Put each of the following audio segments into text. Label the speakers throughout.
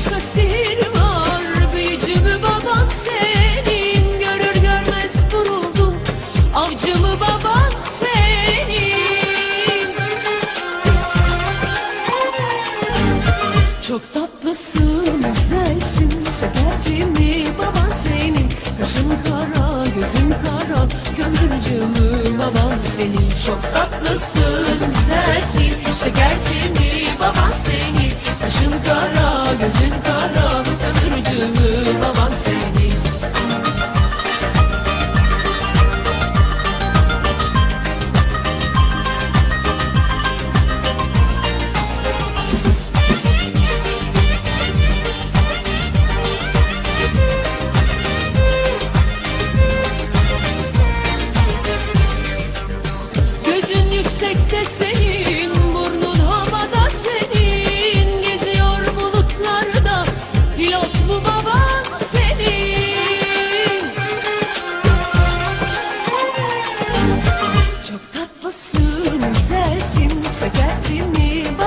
Speaker 1: başka sihir var. Büyücü mü baban senin. Görür görmez vuruldum Avcı mı baban senin. Çok tatlısın, güzelsin. Şekerci mi baban senin? Kaşın kara, gözün kara. Gömdürücü mü baban senin? Çok tatlısın, güzelsin. Şekerci mi baban senin? Kara, gözün kara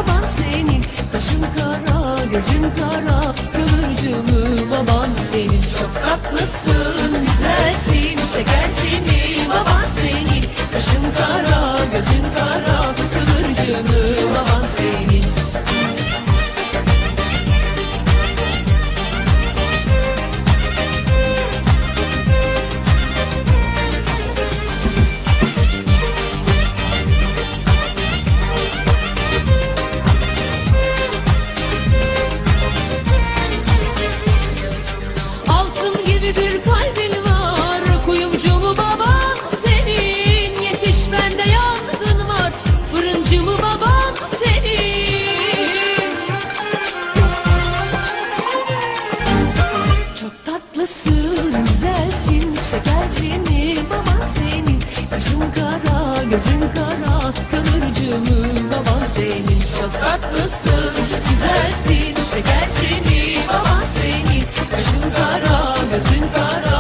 Speaker 1: baban senin. Kaşın kara, gözün kara, mü baban senin. Çok tatlısın, güzelsin, şekerci mi baban senin. Kaşın kara, gözün kara, gibi bir kalbin var. Kuyumcu mu baban senin? Yetiş bende yangın var. Fırıncı mı baban senin? Çok tatlısın, güzelsin. Şekerci mi baban senin? Kaşın kara, gözün kara. Kömürcü mü baban senin? Çok tatlısın, güzelsin. Şekerci cinta